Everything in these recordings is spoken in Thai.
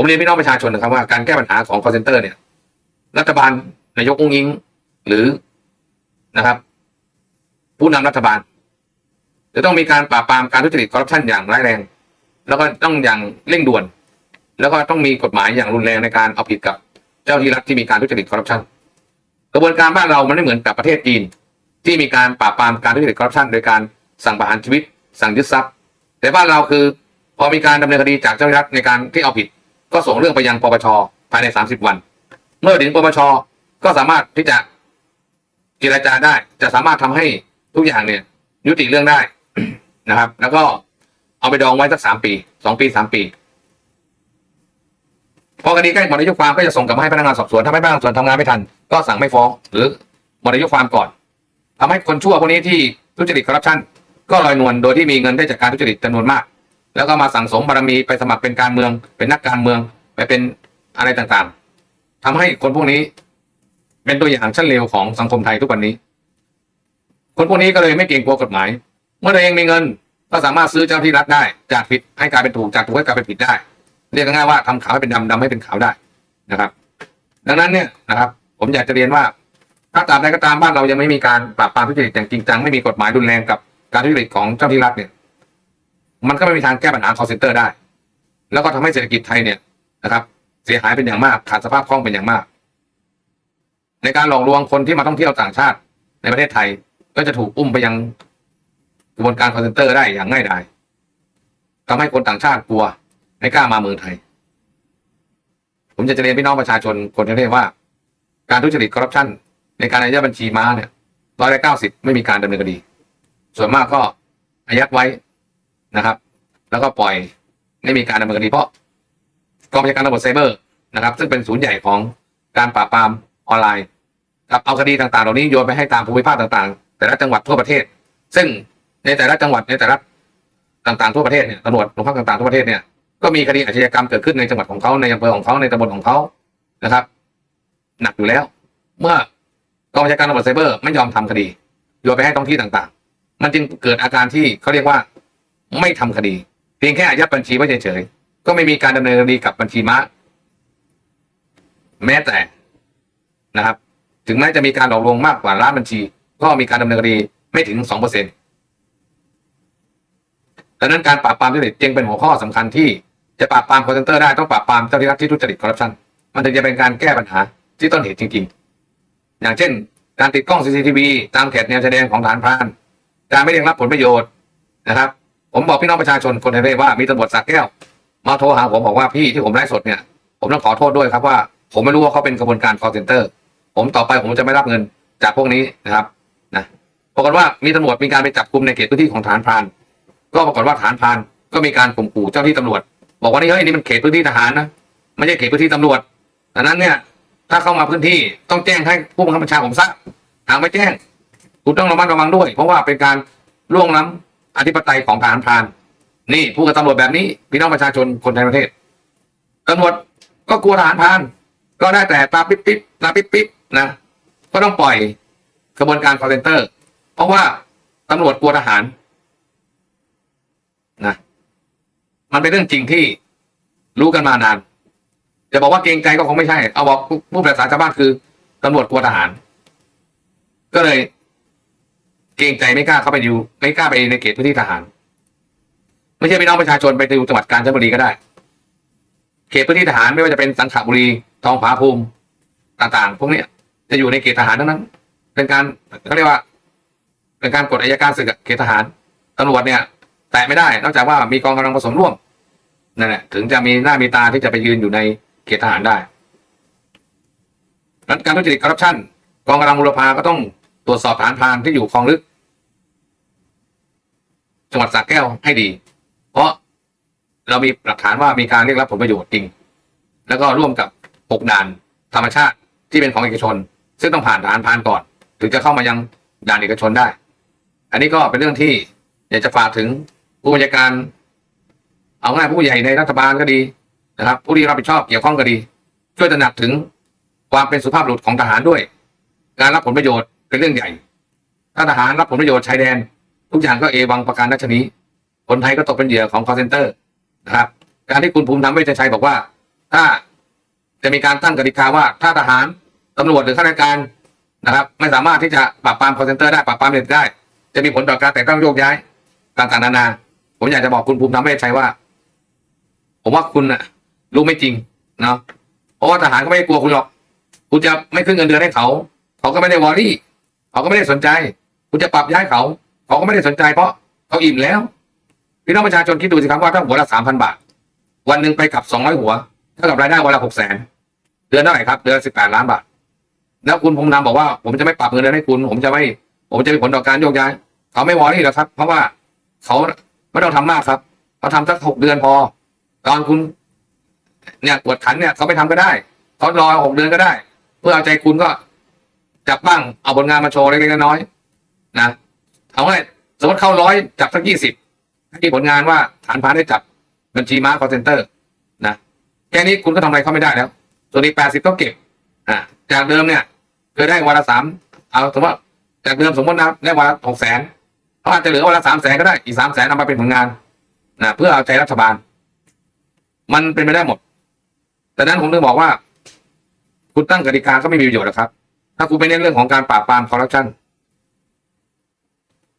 ผมเรียนพี่น้องประชาชนนะครับว่าการแก้ปัญหาของ call center เนี่ย รัฐบาลนายกอุ้งอิงหรือนะครับ ผู้นำรัฐบาล จะต้องมีการปราบปรามการทุจริตคอร์รัปชันอย่างร้ายแรง แล้วก็ต้องอย่างเร่งด่วน แล้วก็ต้องมีกฎหมายอย่างรุนแรงในการเอาผิดกับเจ้าหน้าที่รัฐที่มีการทุจริตคอร์รัปชันกระบวนการบ้านเรามันไม่เหมือนกับประเทศจีน ที่มีการปราบปรามการทุจริตคอร์รัปชันโดยการสั่งประหารชีวิต สั่งยึดทรัพย์ แต่บ้านเราคือ พอมีการดำเนินคดีจากเจ้าหน้าที่รัฐในการที่เอาผิด ก็ส่งเรื่องไปยังปปชภายใน30วัน เมื่อถึงปปชก็สามารถที่จะเจรจาได้ จะสามารถทำให้ทุกอย่างเนี่ย ยุติเรื่องได้นะครับ แล้วก็เอาไปดองไว้สักสามปีสองปีสามปีพอคดีใกล้หมดอายุความก็จะส่งกลับมาให้พนักงานสอบสวนถ้าไม่พนักงานสอบสวนทำงานไม่ทัน ก็สั่งไม่ฟ้อง หรือหมดอายุความก่อนทำให้คนชั่วพวกนี้ที่ทุจริตคอร์รัปชันก็ลอยนวลโดยที่มีเงินได้จากการทุจริตจำนวนมาก แล้วก็มาสั่งสมบารมีไปสมัครเป็นการเมือง เป็นนักการเมืองไปเป็นอะไรต่างๆทำให้คนพวกนี้ เป็นตัวอย่างชั้นเลวของสังคมไทยทุกวันนี้ คนพวกนี้ก็เลยไม่เกรงกลัวกฎหมาย เมื่อตัวเองมีเงิน ก็สามารถซื้อเจ้าที่รัฐได้ จากผิดให้กลายเป็นถูกจากถูกให้กลายเป็นผิดได้ เรียกง่ายๆว่าทำขาวให้เป็นดำดำให้เป็นขาวได้นะครับ ดังนั้นเนี่ยนะครับ ผมอยากจะเรียนว่าถ้าตาบใดก็ตามบ้านเรายังไม่มีการปราบปรามทุจริตอย่างจริงจังไม่มีกฎหมายรุนแรงกับการทุจริตของเจ้าหน้าที่รัฐเนี่ย มันก็ไม่มีทางแก้ปัญหา call center ได้ แล้วก็ทำให้เศรษฐกิจไทยเนี่ยนะครับ เสียหายเป็นอย่างมากขาดสภาพคล่องเป็นอย่างมาก ในการหลอกลวงคนที่มาท่องเที่ยวต่างชาติในประเทศไทยก็จะถูกอุ้มไปยังกระบวนการ call center ได้อย่างง่ายดายทำให้คนต่างชาติกลัวไม่กล้ามาเมืองไทย ผมจะเรียนพี่น้องประชาชนคนทั้งประเทศว่า การทุจริตคอร์รัปชันในการอายัดบัญชีม้าเนี่ยร้อยละเก้าสิบไม่มีการดำเนินคดี ส่วนมากก็อายัดไว้ นะครับ แล้วก็ปล่อยไม่มีการดำเนินคดีเพราะกองบัญชาการตำรวจไซเบอร์นะครับ ซึ่งเป็นศูนย์ใหญ่ของการปราบปรามออนไลน์ครับเอาคดีต่างๆ เหล่านี้โยนไปให้ตามภูมิภาคต่างๆ แต่ละจังหวัดทั่วประเทศ ซึ่งในแต่ละจังหวัดในแต่ละต่างๆทั่วประเทศเนี่ยตำรวจโรงพักต่างๆทั่วประเทศเนี่ยก็มีคดีอาชญากรรมเกิดขึ้นในจังหวัดของเขาในอำเภอของเขาในตำบลของเขานะครับ หนักอยู่แล้ว เมื่อกองบัญชาการตำรวจไซเบอร์ไม่ยอมทำคดีโยนไปให้ท้องที่ต่างๆ มันจึงเกิดอาการที่เขาเรียกว่า ไม่ทำคดี เพียงแค่อายัดบัญชีไว้เฉยๆก็ไม่มีการดำเนินคดีกับบัญชีม้าแม้แต่นะครับ ถึงแม้จะมีการหลอกลวงมากกว่าล้านบัญชี ก็มีการดำเนินคดีไม่ถึงสองเปอร์เซ็นต์ดังนั้นการปราบปรามทุจริตจึงเป็นหัวข้อสำคัญที่จะปราบปรามคอร์เซนเตอร์ได้ต้องปราบปรามเจ้าหน้าที่รัฐที่ทุจริตคอร์รัปชันมันถึงจะเป็นการแก้ปัญหาที่ต้นเหตุจริง ๆ อย่างเช่น การติดกล้อง CCTV ตามเขตแนวชายแดนของฐานพราน การไม่เรียกรับผลประโยชน์นะครับ ผมบอกพี่น้องประชาชนคนไทยว่ามีตำรวจสักแก้ว มาโทรหาผมบอกว่าพี่ที่ผมไลฟ์สดเนี่ย ผมต้องขอโทษด้วยครับว่า ผมไม่รู้ว่าเขาเป็นกระบวนการ call center ผมต่อไปผมจะไม่รับเงินจากพวกนี้นะครับนะปรากฏว่ามีตำรวจมีการไปจับกลุ่มในเขตพื้นที่ของฐานพราน ก็ปรากฏว่าฐานพรานก็มีการข่มขู่เจ้าที่ตำรวจ บอกว่านี่เฮ้ยนี่มันเขตพื้นที่ทหารนะไม่ใช่เขตพื้นที่ตำรวจดังนั้นเนี่ยถ้าเข้ามาพื้นที่ต้องแจ้งให้ผู้บังคับบัญชาผมทราบหากไม่แจ้ง คุณต้องระมัดระวังด้วย เพราะว่าเป็นการล่วงล้ำ อธิปไตยของทหารพราน นี่ผู้กับตำรวจแบบนี้ พี่น้องประชาชนคนไทยประเทศตำรวจก็กลัวทหารพราน ก็ได้แต่ตาปิ๊บปิ๊บตาปิ๊บปิ๊บนะก็ต้องปล่อยกระบวนการคอร์เซนเตอร์ เพราะว่าตำรวจกลัวทหารนะมันเป็นเรื่องจริงที่รู้กันมานานจะบอกว่าเกรงใจก็คงไม่ใช่ เอาบอกผู้ภาษาชาวบ้านคือตำรวจกลัวทหาร ก็เลย เกรงใจไม่กล้าเข้าไปอยู่ไม่กล้าไปในเขตพื้นที่ทหาร ไม่ใช่พี่น้องประชาชนไปดูจังหวัดกาญจนบุรีก็ได้ เขตพื้นที่ทหารไม่ว่าจะเป็นสังขบุรีทองผาภูมิต่างๆ พวกเนี้ยจะอยู่ในเขตทหารทั้งนั้น เป็นการเขาเรียกว่า เป็นการกดอายการศึกเขตทหารตำรวจเนี่ย แตะไม่ได้ นอกจากว่ามีกองกำลังผสมร่วมนั่นแหละถึงจะมีหน้ามีตาที่จะไปยืนอยู่ในเขตทหารได้ดังนั้นการทุจริตคอร์รัปชันกองกำลังบุรพาก็ต้องตรวจสอบฐานพานที่อยู่คลองลึก จังหวัดสระแก้วให้ดี เพราะเรามีหลักฐานว่ามีการเรียกรับผลประโยชน์จริง แล้วก็ร่วมกับหกด่านธรรมชาติที่เป็นของเอกชน ซึ่งต้องผ่านฐานพานก่อน ถึงจะเข้ามายังด่านเอกชนได้ อันนี้ก็เป็นเรื่องที่อยากจะฝากถึงผู้บัญชาการ เอาง่ายผู้ใหญ่ในรัฐบาลก็ดีนะครับ ผู้ที่รับผิดชอบเกี่ยวข้องก็ดี ช่วยตระหนักถึงความเป็นสุภาพบุรุษของทหารด้วย การรับผลประโยชน์เป็นเรื่องใหญ่ ถ้าทหารรับผลประโยชน์ชายแดน ทุกอย่างก็เอวังประการนัชนีคนไทยก็ตกเป็นเหยื่อของ call center นะครับ การที่คุณภูมิธรรมเวชชัยบอกว่า ถ้าจะมีการตั้งกติกาว่าถ้าทหารตำรวจหรือข้าราชการนะครับ ไม่สามารถที่จะปราบปรามคอร์เซนเตอร์ได้ปราบปรามเด็ดได้ จะมีผลต่อการแต่งตั้งโยกย้ายต่างๆนานา ผมอยากจะบอกคุณภูมิธรรมเวชชัยว่า ผมว่าคุณน่ะรู้ไม่จริงเนาะเพราะว่าทหารก็ไม่กลัวคุณหรอก คุณจะไม่ขึ้นเงินเดือนให้เขา เขาก็ไม่ได้วอรี่ เขาก็ไม่ได้สนใจ คุณจะปรับย้ายเขา เขาก็ไม่ได้สนใจเพราะเขาอิ่มแล้วพี่น้องประชาชนคิดดูสิครับว่าถ้าหัวละสามพันบาท วันหนึ่งไปกับสองร้อยหัวเท่ากับรายได้วันละหกแสนเดือนเท่าไหร่ครับเดือนสิบแปดล้านบาทแล้วคุณพงษ์นำบอกว่า ผมจะไม่ปรับเงินเดือนให้คุณ ผมจะไม่ ผมจะมีผลต่อการโยกย้ายเขาไม่วอรี่หรอกครับ เพราะว่าเขาไม่ต้องทำมากครับเขาทำสักหกเดือนพอ ตอนคุณเนี่ยปวดขันเนี่ยเขาไม่ทำก็ได้เขารอหกเดือนก็ได้ เพื่อเอาใจคุณก็จับบ้างเอาผลงานมาโชว์เล็กๆน้อยๆนะ เอาไงสมมติเข้าร้อยจับสักยี่สิบที่ผลงานว่าฐานพานได้จับบัญชีม้าคอเซนเตอร์นะแค่นี้คุณก็ทำอะไรเขาไม่ได้แล้ว ส่วนอีกแปดสิบก็เก็บอ่าจากเดิมเนี่ยเคยได้วันละสามเอาสมมติจากเดิมสมมตินะได้วันละหกแสนเขาอาจจะเหลือวันละสามแสนก็ได้อีกสามแสนนำมาเป็นผลงานนะเพื่อเอาใจรัฐบาล มันเป็นไปได้หมด แต่นั้นผมถึงบอกว่า คุณตั้งกติกาก็ไม่มีประโยชน์หรอกครับ ถ้าคุณไปเน้นเรื่องของการปราบปรามคอร์รัปชัน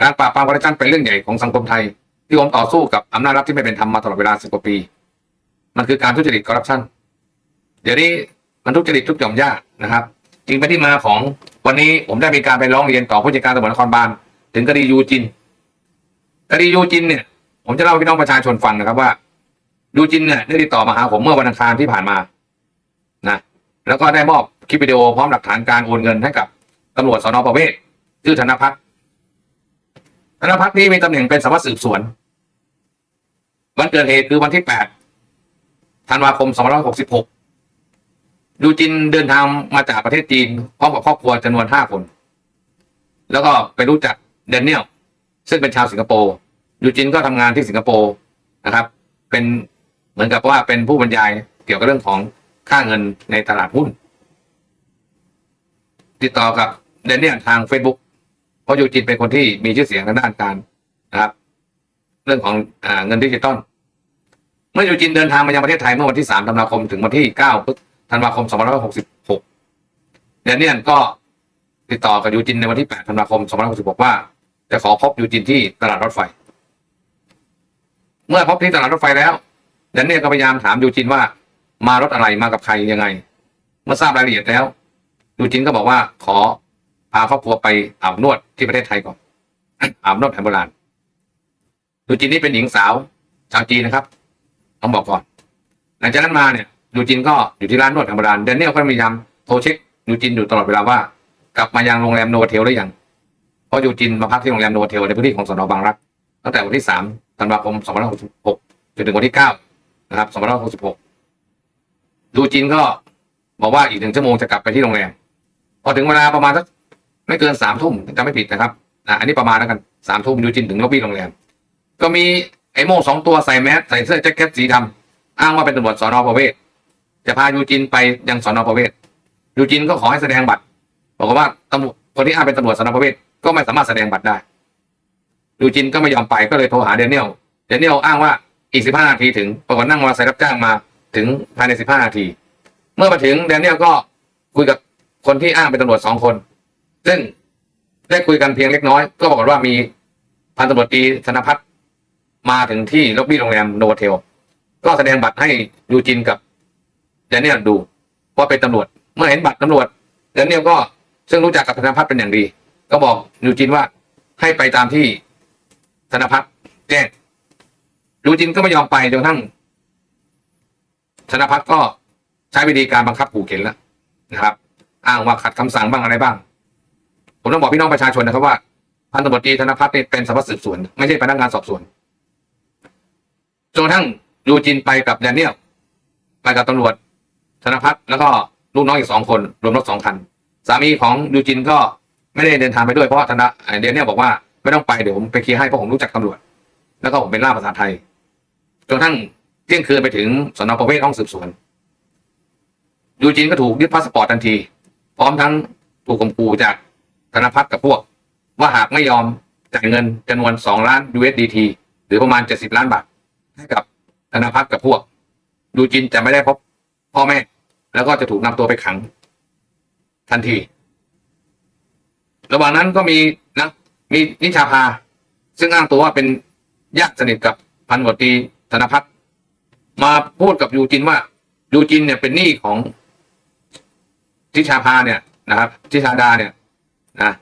การปราบปรามคอร์รัปชันเป็นเรื่องใหญ่ของสังคมไทย ที่ผมต่อสู้กับอำนาจรัฐที่ไม่เป็นธรรมมาตลอดเวลาสิบกว่าปี มันคือการทุจริตคอร์รัปชันเดี๋ยวนี้มันทุจริตทุกหย่อมย่านะครับจริงเป็นที่มาของวันนี้ผมได้มีการไปร้องเรียนต่อผู้จัดการตำรวจนครบาลถึงคดียูจินคดียูจินเนี่ยผมจะเล่าให้พี่น้องประชาชนฟังนะครับว่ายูจินเนี่ยได้ติดต่อมาหาผมเมื่อวันอังคารที่ผ่านมานะแล้วก็ได้มอบคลิปวิดีโอพร้อมหลักฐานการโอนเงินให้กับตำรวจสนประเวศชื่อธนพัฒน์ ธนพัฒน์นี้มีตำแหน่งเป็นสารวัตรสืบสวน วันเกิดเหตุคือวันที่8ธันวาคม2566ยูจินเดินทางมาจากประเทศจีนพร้อมกับครอบครัวจำนวน5คน แล้วก็ไปรู้จักเดนเนียลซึ่งเป็นชาวสิงคโปร์ยูจินก็ทำงานที่สิงคโปร์นะครับ เป็นเหมือนกับว่าเป็นผู้บรรยายเกี่ยวกับเรื่องของค่าเงินในตลาดหุ้น ติดต่อกับเดนเนียลทาง Facebook ราะยูจินเป็นคนที่มีชื่อเสียงทางด้านการนะครับ เรื่องของอาเงินดิจิตอลเมื่อยูจินเดินทางมายังประเทศไทยเมื่อวันที่ 3 ธันวาคม ถึงวันที่9พฤษธันวาคม 2566 เดนเนียลก็ติดต่อกับยูจินในวันที่ 8 ธันวาคม 2566 ว่า จะขอพบยูจินที่ตลาดรถไฟ เมื่อพบที่ตลาดรถไฟแล้วเดนเนียลก็พยายามถามยูจินว่ามารถอะไรมากับใครยังไง เมื่อทราบรายละเอียดแล้วยูจินก็บอกว่าขอ พาครอบครัวไปอาบนวดที่ประเทศไทยก่อนอาบนวดแผนโบราณยูจินนี่เป็นหญิงสาว ชาวจีนนะครับต้องบอกก่อน หลังจากนั้นมาเนี่ยยูจินก็อยู่ที่ร้านนวดแผนโบราณเดนเนียลก็พยายามโทรเช็คยูจินอยู่ตลอดเวลาว่า กลับมายังโรงแรมโนวาเทลหรือยังเพราะยูจินมาพักที่โรงแรมโนวาเทลในพื้นที่ของสนบางรักตั้งแต่วันที่3ธันวาคม2566จนถึงวันที่9นะครับ2566ยูจินก็บอกว่าอีกหนึ่งชั่วโมงจะกลับไปที่โรงแรมพอถึงเวลาประมาณสัก ไม่เกินสามทุ่มจะไม่ผิดนะครับอะอันนี้ประมาณแล้วกันสามทุ่มยูจินถึงล็อบบี้โรงแรมก็มีไอ้โม่สองตัวใส่แมสใส่เสื้อแจ็คเก็ตสีดำอ้างว่าเป็นตำรวจสอนอประเวศจะพายูจินไปยังสอนอประเวศยูจินก็ขอให้แสดงบัตรบอกว่าตำรวจคนที่อ้างเป็นตำรวจสอนอประเวศก็ไม่สามารถแสดงบัตรได้ยูจินก็ไม่ยอมไปก็เลยโทรหาเดนเนียลเดนเนียลอ้างว่าอีกสิบห้านาทีถึงปรากฏนั่งมอเตอร์ไซค์รับจ้างมาถึงภายในสิบห้านาที เมื่อมาถึงเดนเนียลก็คุยกับคนที่อ้างเป็นตำรวจสองคน ซึ่งได้คุยกันเพียงเล็กน้อย ก็บอกว่ามีพันตำรวจตีธนพัฒน์มาถึงที่ล็อบบี้โรงแรมโนวาเทล ก็แสดงบัตรให้ยูจินกับเดนเนียลดูว่าเป็นตำรวจ เมื่อเห็นบัตรตำรวจเดนเนียลก็ซึ่งรู้จักกับธนพัฒน์เป็นอย่างดี ก็บอกยูจินว่าให้ไปตามที่ธนพัฒน์แจ้งยูจินก็ไม่ยอมไปจนกระทั่งธนพัฒน์ก็ใช้วิธีการบังคับขู่เข็นแล้วนะครับ อ้างว่าขัดคำสั่งบ้างอะไรบ้าง ผมต้องบอกพี่น้องประชาชนนะครับว่าพันตำรวจตรีธนพัฒน์นี่เป็นสารวัตรสืบสวน ไม่ใช่พนักงานสอบสวนจนทั่งยูจินไปกับแดเนียลไปกับตำรวจ ธนพัฒน์แล้วก็ลูกน้องอีกสองคน รวมรถสองคัน สามีของยูจินก็ไม่ได้เดินทางไปด้วยเพราะธนเดนเนียลบอกว่าไม่ต้องไปเดี๋ยวผมไปเคลียร์ให้เพราะผมรู้จักตำรวจ แล้วก็ผมเป็นล่าภาษาไทยจนทั่งเที่ยงคืนไปถึงสนประเวศห้องสืบสวนยูจินก็ถูกยึดพาสปอร์ตทันที พร้อมทั้งถูกข่มขู่จาก ธนพัฒน์กับพวก ว่าหากไม่ยอมจ่ายเงินจำนวน 2 ล้าน USDT หรือประมาณ 70 ล้านบาทให้กับธนพัฒน์กับพวกยูจินจะไม่ได้พบพ่อแม่ แล้วก็จะถูกนำตัวไปขัง ทันที ระหว่างนั้นก็มีนะมีนิชาภาซึ่งอ้างตัวว่าเป็นญาติสนิทกับพันวตรีธนพัฒน์มาพูดกับยูจินว่ายูจินเนี่ยเป็นหนี้ของทิชาภาเนี่ยนะครับทิชาดาเนี่ย นะ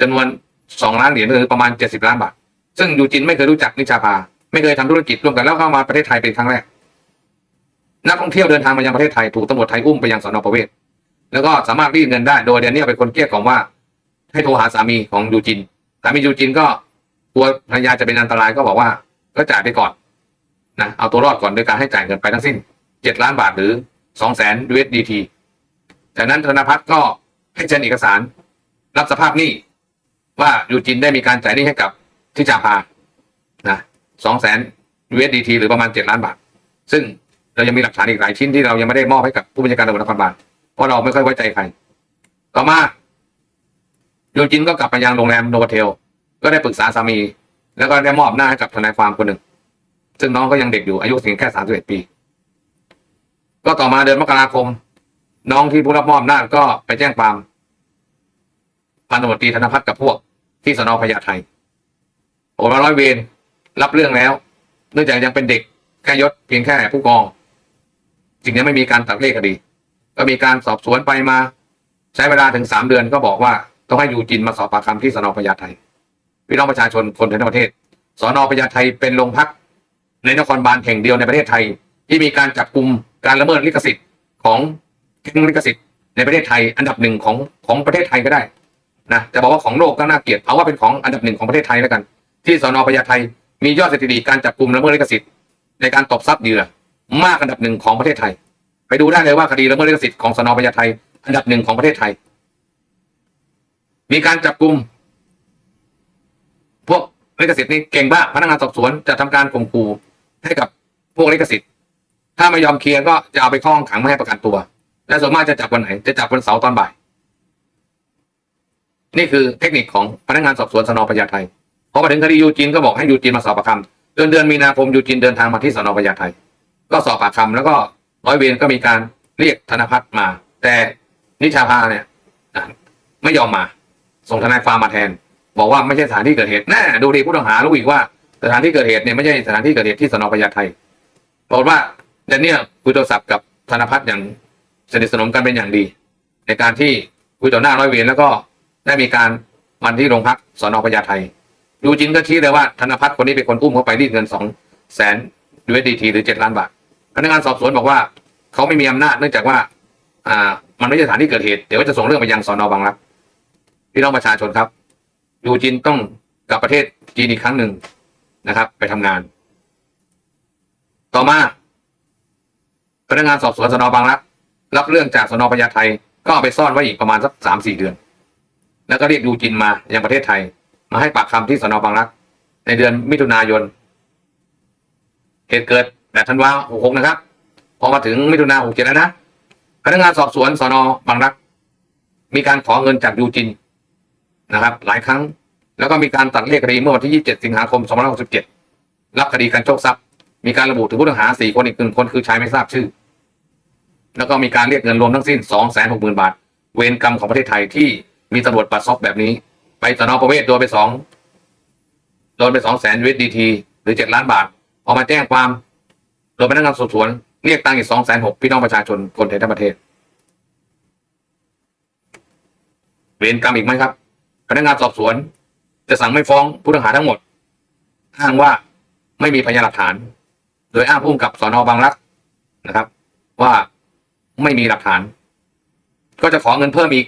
จำนวนสองล้านเหรียญก็คือประมาณเจ็ดสิบล้านบาท ซึ่งยูจินไม่เคยรู้จักนิชาภาไม่เคยทำธุรกิจร่วมกันแล้วเข้ามาประเทศไทยเป็นครั้งแรก นักท่องเที่ยวเดินทางมายังประเทศไทยถูกตำรวจไทยอุ้มไปยังสอนอประเวศ แล้วก็สามารถรีดเงินได้โดยเดนเนี่ยเป็นคนเกลี้ยกล่อมว่า ให้โทรหาสามีของยูจิน สามียูจินก็กลัวภรรยาจะเป็นอันตรายก็บอกว่า ก็จ่ายไปก่อนนะเอาตัวรอดก่อนโดยการให้จ่ายเงินไปทั้งสิ้นเจ็ดล้านบาทหรือสองแสน USDT จากนั้นธนพัฒน์ก็ ให้เซ็นเอกสาร รับสภาพหนี้ ว่ายูจินได้มีการจ่ายหนี้ให้กับทิจาภานะสองแสน USDT หรือประมาณเจ็ดล้านบาท ซึ่งเรายังมีหลักฐานอีกหลายชิ้นที่เรายังไม่ได้มอบให้กับผู้บัญชาการตำรวจนครบาลเพราะเราไม่ค่อยไว้ใจใคร ต่อมายูจินก็กลับไปยังโรงแรมโนวเทล ก็ได้ปรึกษาสามี แล้วก็ได้มอบหน้าให้กับทนายความคนหนึ่ง ซึ่งน้องก็ยังเด็กอยู่อายุเพียงแค่สามสิบเอ็ดปี ก็ต่อมาเดือนมกราคม น้องที่ผู้รับมอบหน้าจก็ไปแจ้งความพันตำรวจตรีธนพัฒน์กับพวกที่สนพญาไทโอนมาร้อยเวรรับเรื่องแล้ว เนื่องจากยังเป็นเด็กแค่ยศเพียงแค่ผู้กอง จึงยังไม่มีการตัดเลขคดี ก็มีการสอบสวนไปมา ใช้เวลาถึงสามเดือนก็บอกว่าต้องให้ยูจินมาสอบปากคำที่สนพญาไทพี่น้องประชาชนคนทั้งประเทศ สนพญาไทเป็นโรงพักในนครบาลแห่งเดียวในประเทศไทย ที่มีการจับกลุ่มการละเมิดลิขสิทธิ์ของ แก๊งลิขสิทธิ์ในประเทศไทยอันดับหนึ่งของของประเทศไทยก็ได้นะจะบอกว่าของโลกก็น่าเกลียดเอาว่าเป็นของอันดับหนึ่งของประเทศไทยแล้วกัน ที่สนพญาไทมียอดสถิติการจับกลุ่มละเมิดลิขสิทธิ์ในการตบทรัพย์เหยื่อมากอันดับหนึ่งของประเทศไทย ไปดูได้เลยว่าคดีละเมิดลิขสิทธิ์ของสนพญาไทอันดับหนึ่งของประเทศไทย มีการจับกลุ่มพวกลิขสิทธิ์นี่เก่งบ้ากพนักงานสอบสวนจะทำการข่มขู่ให้กับพวกลิขสิทธิ์ ถ้าไม่ยอมเคลียร์ก็จะเอาไปข้องขังไม่ให้ประกันตัว และส่วนมากจะจับวันไหน จะจับวันเสาร์ตอนบ่าย นี่คือเทคนิคของพนักงานสอบสวนสนพญาไทพอมาถึงคดียูจินก็บอกให้ยูจินมาสอบปากคำเดือนเดือนมีนาคมยูจินเดินทางมาที่สนพญาไทก็สอบปากคำแล้วก็ร้อยเวรก็มีการเรียกธนพัฒน์มา แต่นิชาภาเนี่ยไม่ยอมมา ส่งทนายความมาแทน บอกว่าไม่ใช่สถานที่เกิดเหตุแน่ดูดีผู้ต้องหารู้อีกว่าสถานที่เกิดเหตุเนี่ยไม่ใช่สถานที่เกิดเหตุที่สนพญาไทปรากฏว่าเดนเนี่ยคุยโทรศัพท์กับธนพัฒน์อย่าง สนิทสนมกันเป็นอย่างดี ในการที่คุยต่อหน้าร้อยเวรแล้วก็ได้มีการมันที่โรงพักสอนอพญาไทยูจินก็ชี้เลยว่าธนพัฒน์คนนี้เป็นคนอุ้มเขาไปรีดเงินสองแสน USDT หรือเจ็ดล้านบาทพนักงานสอบสวนบอกว่าเขาไม่มีอำนาจเนื่องจากว่า อ่า มันไม่ใช่สถานที่เกิดเหตุ เดี๋ยวจะส่งเรื่องไปยังสอนอบางรักพี่น้องประชาชนครับยูจินต้องกลับประเทศจีนอีกครั้งหนึ่งนะครับ ไปทำงาน ต่อมาพนักงานสอบสวนสอนอบางรัก รับเรื่องจากสนพญาไทก็เอาไปซ่อนไว้อีกประมาณสักสามสี่เดือน แล้วก็เรียกยูจินมายังประเทศไทย มาให้ปากคำที่สนบางรัก ในเดือนมิถุนายนเหตุเกิดแบบธันวาหกหกนะครับ พอมาถึงมิถุนาหกเจ็ดแล้วนะพนักงานสอบสวนสนบางรัก มีการขอเงินจากยูจินนะครับ หลายครั้ง แล้วก็มีการตัดเลขคดีเมื่อวันที่ 27 สิงหาคม 2567 รับคดีการโชคทรัพย์ มีการระบุถึงผู้ต้องหา 4 คนอีกหนึ่งคนคือชายไม่ทราบชื่อ แล้วก็มีการเรียกเงินรวมทั้งสิ้น260,000บาท เวรกรรมของประเทศไทยที่มีตำรวจปัดซบแบบนี้ ไปสนอประเวศโดนไปสองโดนไป2แสน USDT หรือ7ล้านบาทพอกมาแจ้งความโดยพนักงานสอบสวน เรียกตังค์อีกสองแสนหกพี่น้องประชาชนคนไทยทั้งประเทศ เวรกรรมอีกไหมครับ พนักงานสอบสวน จะสั่งไม่ฟ้องผู้ต้องหาทั้งหมดอ้างว่าไม่มีพยานหลักฐาน โดยอ้างพุ่งกับสอนอบางรักนะครับ ว่า ไม่มีหลักฐาน ก็จะขอเงินเพิ่มอีก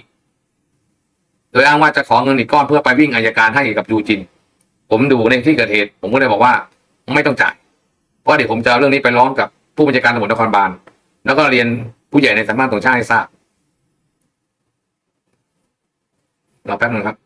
โดยอ้างว่าจะขอเงินอีกก้อนเพื่อไปวิ่งอายการให้กับยูจิน ผมดูในที่เกิดเหตุ ผมก็เลยบอกว่า ไม่ต้องจ่าย เพราะเดี๋ยวผมจะเอาเรื่องนี้ไปร้องกับผู้บัญชาการตำรวจนครบาล แล้วก็เรียนผู้ใหญ่ในสำนักงานตรวจชาติให้ทราบรอแป๊บนึงครับ